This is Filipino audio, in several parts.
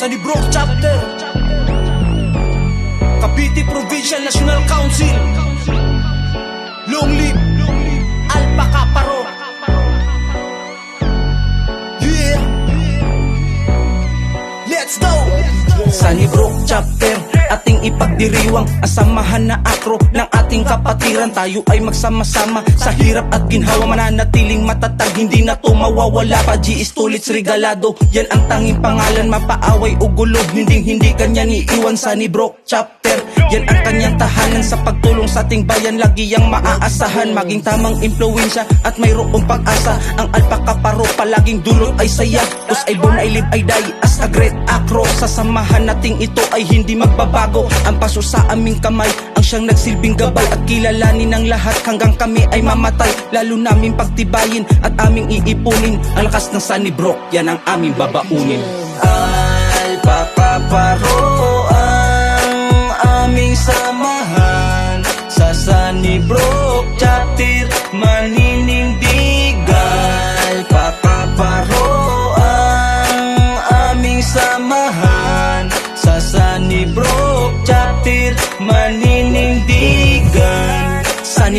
Sunnybrook Chapter. Cavite Provincial National Council. Long live Alpha Kaparo. Yeah. Let's go. Sunnybrook Chapter ating ipagdiriwang ang na akro ng ating kapatiran. Tayo ay magsama-sama sa hirap at ginhawa. Mananatiling matatag hindi na to mawawala. Pa GS Tulits regalado yan ang tanging pangalan. Mapaaway o gulo hindi hindi kanya iiwan sa ni Brook chapter yan ang kanyang tahanan. Sa pagtulong sa ating bayan lagi yang maaasahan. Maging tamang impluensya at mayroong pag-asa. Ang alpaka paro palaging dulot ay saya. Us ay born ay live ay die as a great acro sa samahan nating ito ay hindi magbabago. Ang paso sa aming kamay ang siyang nagsilbing gabay. At kilalanin ng lahat hanggang kami ay mamatay. Lalo namin pagtibayin at aming iipunin. Ang lakas ng Sunny Brook yan ang aming babaunin. Alpaka samahan sa Sunny Brook chapter maninindigan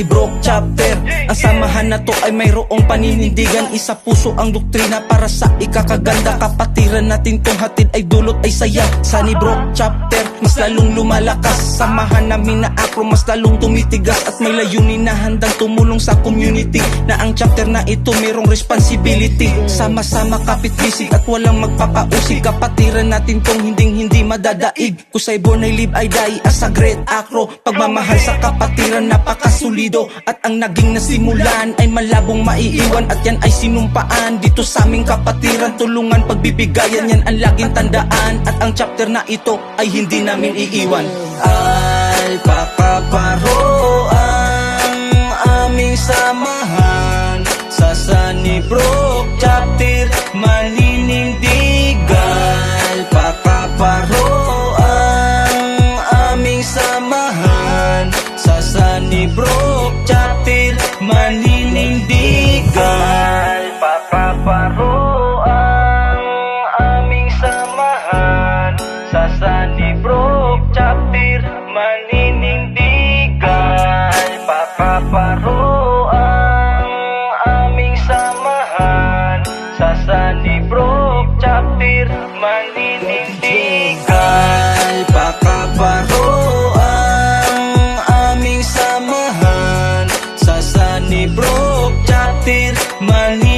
Sunny Brook chapter. Ang samahan na to ay mayroong paninindigan. Isa puso ang doktrina para sa ikakaganda. Kapatiran natin tong hatid ay dulot ay saya. Sunny Brook chapter Mas lalong lumalakas. Samahan namin na akro mas lalong tumitigas. At may layunin na handang tumulong sa community. Na ang chapter na ito mayroong responsibility. Sama-sama kapit at walang magpapausig. Kapatiran natin tong hinding hindi madadaig. Kusay born ay live ay die as a great acro. Pagmamahal sa kapatiran napakasulido. At ang naging nasimulan ay malabong maiiwan. At yan ay sinumpaan dito sa aming kapatiran. Tulungan pagbibigayan yan ang laging tandaan. At ang chapter na ito ay hindi namin iiwan. Alpaka paro ang aming samahan. Sa Sunny Brook chapter maninindigan samahan Sa Sunny Brook chapter maninindigan. Pakaparo ang aming samahan Sa Sunny Brook chapter maninindigan. Pakaparo ang aming samahan Sa Sunny Brook chapter maninindigan Brook